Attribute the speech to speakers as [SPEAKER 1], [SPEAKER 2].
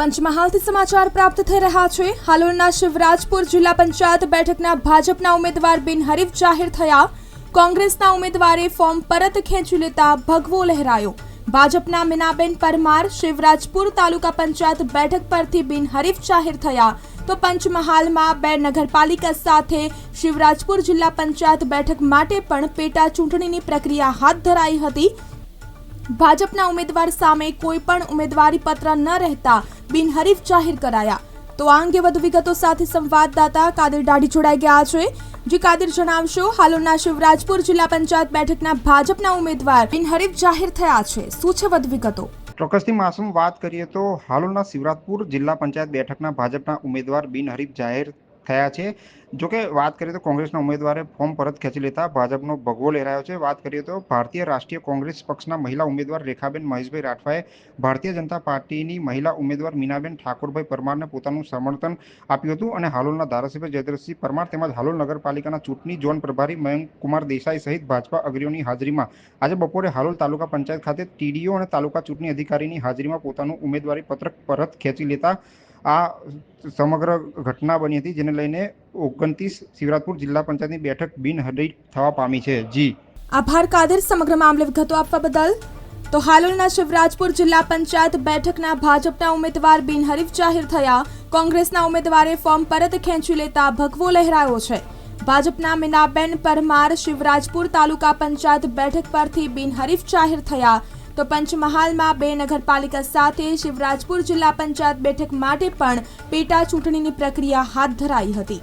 [SPEAKER 1] પંચમહાલથી સમાચાર પ્રાપ્ત થઈ રહ્યા છે. હાલોલના શિવરાજપુર જિલ્લા પંચાયત બેઠકના ભાજપના ઉમેદવાર બિનહરીફ જાહેર થયા. કોંગ્રેસના ઉમેદવારે ફોર્મ પરત ખેંચી લેતા ભગવો લહેરાયો. ભાજપના મીનાબેન પરમાર શિવરાજપુર તાલુકા પંચાયત બેઠક પરથી બિનહરીફ જાહેર થયા. તો પંચમહાલમાં બે નગરપાલિકા સાથે શિવરાજપુર જિલ્લા પંચાયત બેઠક માટે પણ પેટા ચૂંટણીની પ્રક્રિયા હાથ ધરાઈ હતી. ભાજપના ઉમેદવાર સામે કોઈ પણ ઉમેદવારી પત્ર ન રહેતા બિનહરીફ જાહેર કરાયા. તો આ અંગે વધુ વિગતો સાથે સંવાદદાતા કાદિર દાઢી જોડાઈ ગયા છે. જે કાદિર, જણાવશો હાલોના શિવરાજપુર જિલ્લા પંચાયત બેઠકના ભાજપના ઉમેદવાર બિનહરીફ જાહેર થયા છે. શું છે વધુ વિગતો?
[SPEAKER 2] ચોક્કસથી માસૂમ વાત કરીએ તો હાલોના શિવરાજપુર જિલ્લા પંચાયત બેઠકના ભાજપના ઉમેદવાર બિનહરીફ જાહેર થયા છે. જોકે વાત કરીએ તો કોંગ્રેસના ઉમેદવારે ફોર્મ પરત ખેંચી લેતા ભાજપનો ભગવો લહેરાયો છે. વાત કરીએ તો ભારતીય રાષ્ટ્રીય કોંગ્રેસ પક્ષના મહિલા ઉમેદવાર રેખાબેન મહેશભાઈ રાઠવાએ ભારતીય જનતા પાર્ટીની મહિલા ઉમેદવાર મીનાબેન ઠાકોરભાઈ પરમારને પોતાનું સમર્થન આપ્યું હતું અને હાલોલના ધારાસભ્ય જયદ્રસિંહ પરમાર તેમજ હાલોલ નગરપાલિકાના ચૂંટણી ઝોન પ્રભારી મયંક કુમાર દેસાઈ સહિત ભાજપા અગ્રણીઓની હાજરીમાં આજે બપોરે હાલોલ તાલુકા પંચાયત ખાતે ટીડીઓ અને તાલુકા ચૂંટણી અધિકારીની હાજરીમાં પોતાનું ઉમેદવારી પત્રક પરત ખેંચી લેતા આ સમગ્ર ઘટના બની હતી, જેને લઈને ઓગણત્રીસ શિવરાજપુર જિલ્લા પંચાયતની બેઠક બિનહરીફ થવા પામી છે. જી.
[SPEAKER 1] આભાર કાદર, સમગ્ર મામલે વિગતો આપવા બદલ. તો હાલોલના શિવરાજપુર જિલ્લા પંચાયત બેઠકના ભાજપના ઉમેદવાર બિનહરીફ જાહેર થયા. કોંગ્રેસના ઉમેદવારે ફોર્મ પરત ખેંચી લેતા ભગવો લહેરાયો છે. ભાજપના મીનાબેન પરમાર શિવરાજપુર તાલુકા પંચાયત બેઠક પરથી બિનહરીફ જાહેર થયા. તો પંચમહાલમાં બે નગરપાલિકા સાથે શિવરાજપુર જિલ્લા પંચાયત બેઠક માટે પણ પેટા ચૂંટણીની પ્રક્રિયા હાથ ધરાઈ હતી.